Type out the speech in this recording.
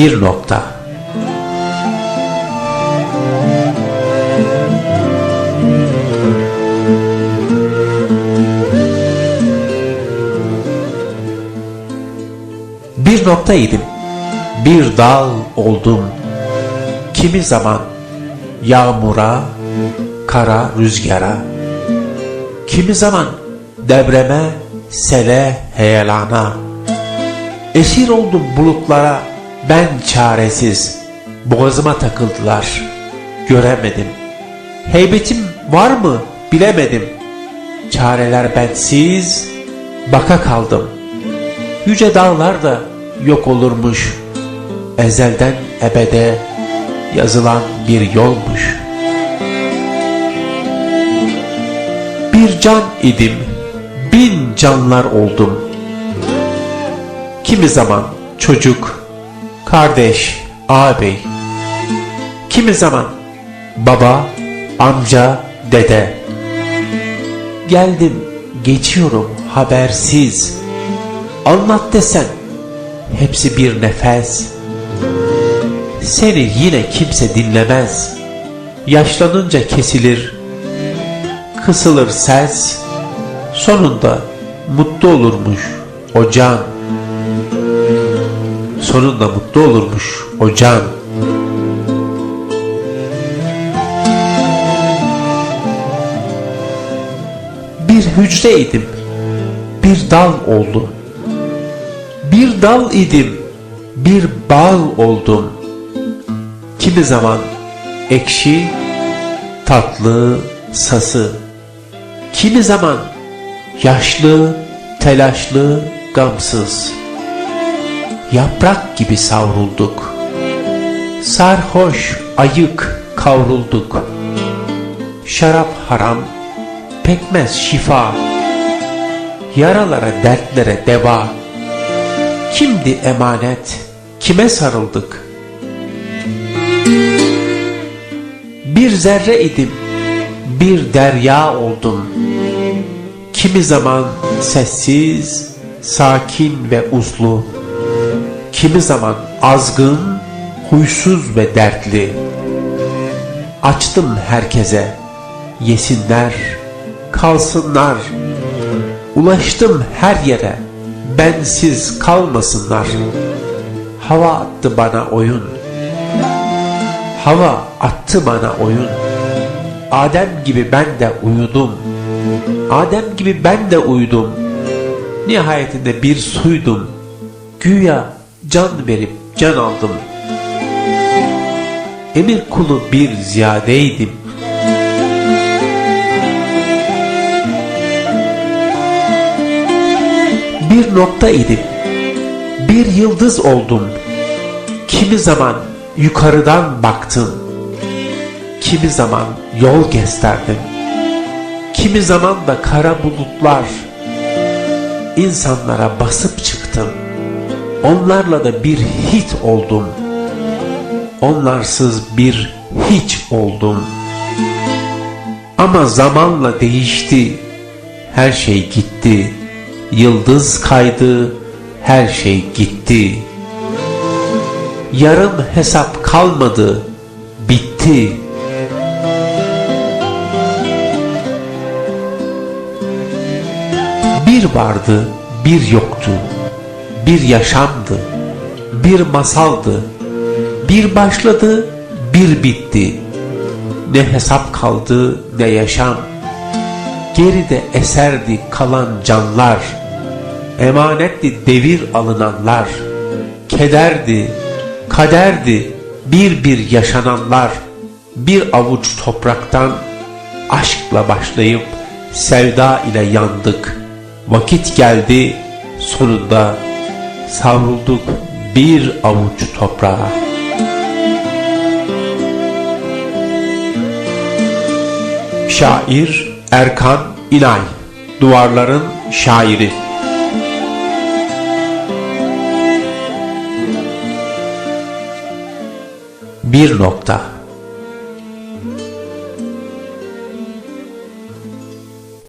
Bir nokta. Bir noktaydım. Bir dal oldum. Kimi zaman yağmura, kara rüzgara. Kimi zaman devreme, sele, heyelana. Esir oldum bulutlara, ben çaresiz. Boğazıma takıldılar, göremedim. Heybetim var mı bilemedim. Çareler bensiz, baka kaldım. Yüce dağlar da yok olurmuş. Ezelden ebede yazılan bir yolmuş. Bir can idim, bin canlar oldum. Kimi zaman çocuk, kardeş, ağabey. Kimi zaman baba, amca, dede. Geldim, geçiyorum habersiz. Anlat desen, hepsi bir nefes. Seni yine kimse dinlemez. Yaşlanınca kesilir, kısılır ses. Sonunda mutlu olurmuş o can. Sonunda mutlu olurmuş o can. Bir hücreydim, bir dal oldu. Bir dal idim, bir bal oldum. Kimi zaman ekşi, tatlı, sası. Kimi zaman yaşlı, telaşlı, gamsız. Yaprak gibi savrulduk. Sarhoş, ayık kavrulduk. Şarap haram, pekmez şifa. Yaralara, dertlere deva. Kimdi emanet, kime sarıldık? Bir zerre idim, bir derya oldum. Kimi zaman sessiz, sakin ve uslu. Kimi zaman azgın, huysuz ve dertli. Açtım herkese, yesinler, kalsınlar. Ulaştım her yere, bensiz kalmasınlar. Hava attı bana oyun. Hava attı bana oyun. Adem gibi ben de uyudum. Adem gibi ben de uyudum. Nihayetinde bir suydum. Güya can verip can aldım. Emir kulu bir ziyadeydim. Bir nokta idim. Bir yıldız oldum. Kimi zaman yukarıdan baktım. Kimi zaman yol gösterdim. Kimi zaman da kara bulutlar. İnsanlara basıp çıktım. Onlarla da bir hit oldum. Onlarsız bir hiç oldum. Ama zamanla değişti. Her şey gitti. Yıldız kaydı. Her şey gitti. Yarım hesap kalmadı. Bitti. Bir vardı, bir yoktu. Bir yaşamdı, bir masaldı. Bir başladı, bir bitti. Ne hesap kaldı, ne yaşam. Geride eserdi kalan canlar. Emanetti devir alınanlar. Kederdi, kaderdi bir bir yaşananlar. Bir avuç topraktan aşkla başlayıp sevda ile yandık. Vakit geldi sonunda savrulduk bir avuç toprağa. Şair Erkan İnay Duvarların Şairi Bir nokta